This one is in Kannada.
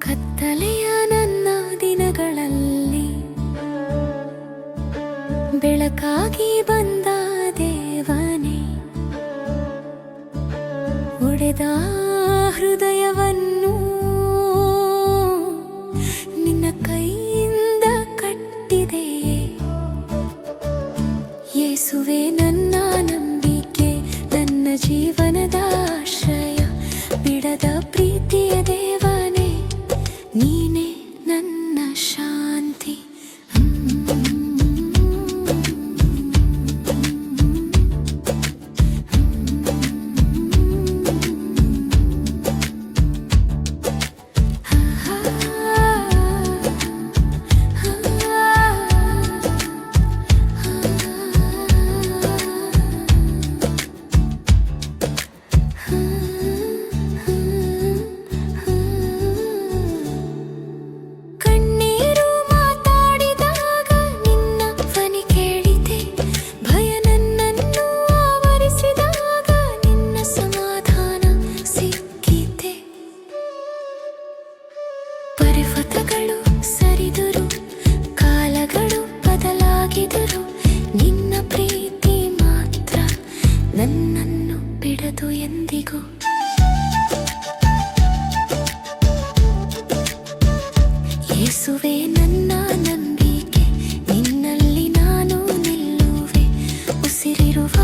ಕತ್ತಲೆಯ ನನ್ನ ದಿನಗಳಲ್ಲಿ ಬೆಳಕಾಗಿ ಬಂದ ದೇವನೇ ಒಡೆದ ಹೃದಯವನ್ನು ಯೇಸುವೆ ನನ್ನ ನಂಬಿಕೆ ನನ್ನ ಜೀವನದ ಆಶ್ರಯ. ಬಿಡದ ಋತುಗಳು ಸರಿದರು, ಕಾಲಗಳು ಬದಲಾಗಿದರು. ನಿನ್ನ ಪ್ರೀತಿ ಮಾತ್ರ ನನ್ನನ್ನು ಬಿಡದು ಎಂದಿಗೂ. ಯೇಸುವೆ, ನನ್ನ ನಂಬಿಕೆ, ನಿನ್ನಲ್ಲಿ ನಾನು ನಿಲ್ಲುವೆ. ಉಸಿರಿರುವ